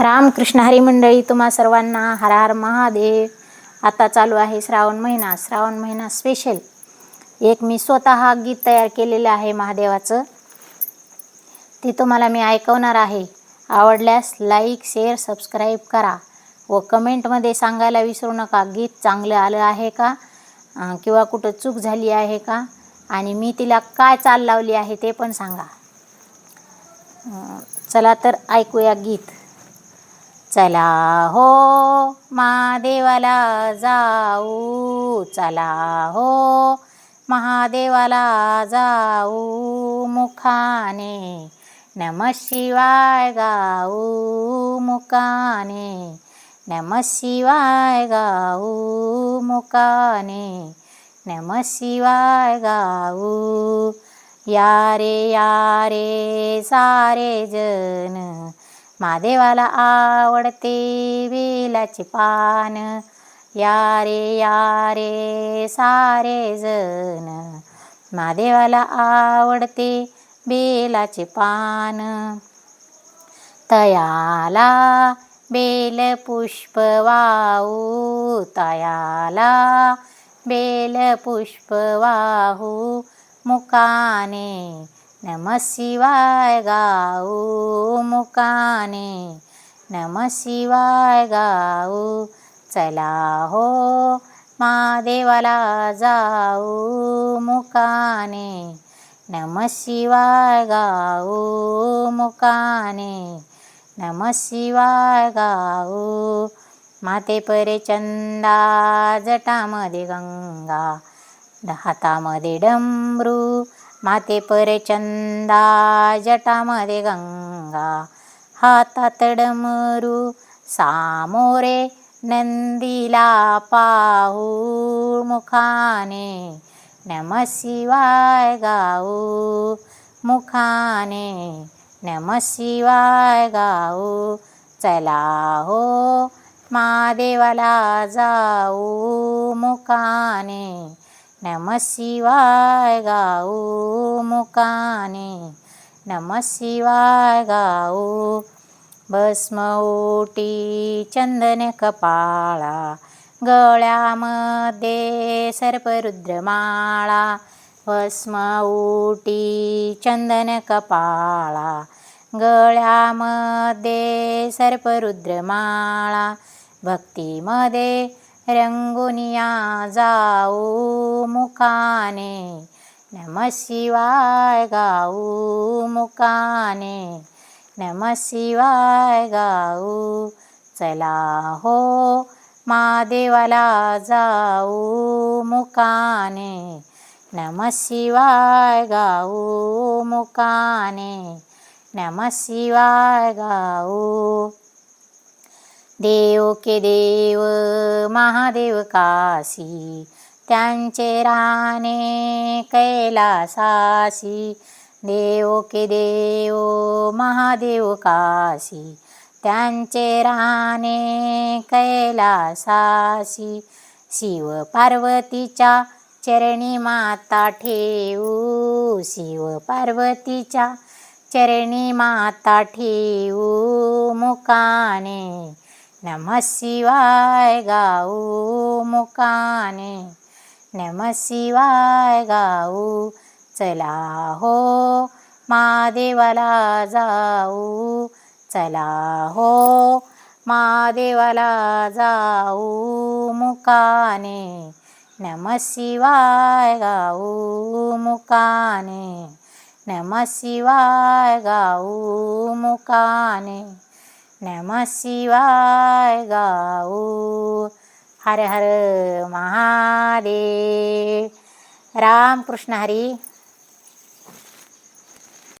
रामकृष्ण हरी मंडळी तुम्हा सर्वांना हर हर महादेव. आता चालू आहे श्रावण महिना श्रावण महिना स्पेशल एक मी स्वतः गीत तयार केलेलं आहे महादेवाचं. ते तुम्हाला मी ऐकवणार आहे. आवडल्यास लाईक शेअर सबस्क्राईब करा. व कमेंटमध्ये सांगायला विसरू नका गीत चांगलं आलं आहे का? किंवा कुठं चूक झाली आहे का? आणि मी तिला काय चाल लावली आहे ते पण सांगा. चला तर ऐकूया गीत. चला हो महादेवाला जाऊ. चला हो महादेवाला जाऊ. मुखाने नम शिवाय गाऊ. मुकाने नम शिवाय गाऊ. मुकाने नम शिवाय गाऊ. या रे या रे सारे जन महादेवाला आवडते वेलाचे पान. या रे या रे सारे जण. महादेवाला आवडते बेलाचे पान. तयाला बेल पुष्प वाहू. तयाला बेल पुष्प वाहू. मुकाने नम शिवाय गाऊ मुकाने नम शिवाय गाऊ चला हो महादेवाला जाऊ मुकाने नम शिवाय गाऊ मुकाने नम शिवाय गाऊ माते परे चंदा जटामध्ये गंगा हातामध्ये डमरू माते परे चंदा जटामध्ये गंगा हातात डमरू सामोरे नंदीला पाहू मुखाने नम शिवाय गाऊ मुखाने नम शिवाय गाऊ चला हो महादेवाला जाऊ मुखाने नम शिवाय गाऊ मुकाने नम शिवाय गाऊ भस्म ओटी चंदन कपाळा गळ्यामध्ये सर्परुद्रमाळा भस्म ओटी चंदन कपाळा गळ्यामध्ये सर्परुद्रमाळा भक्तीमध्ये रंगुनिया जाऊ मुकाने नम शिवाय गाऊ मुकाने नम शिवाय गाऊ चला हो महादेवाला जाऊ मुकाने नम शिवाय गाऊ मुकाने नम शिवाय गाऊ देव के देव महादेव काशी त्यांचे राणे कैलासासी देव के देव महादेव काशी त्यांचे राणे कैलासासी शिव पार्वतीच्या चरणी माता ठेवू शिव पार्वतीच्या चरणी माता ठेवू मुकाने नम शिवाय गाऊ मुकाने. नम शिवाय गाऊ चला हो महादेवाला जाऊ. चला हो महादेवाला जाऊ मुकाने. नम शिवाय गाऊ मुकाने. नम शिवाय गाऊ मुकाने. नम शिवाय गाऊ हर हर महादेव। रामकृष्ण हरी।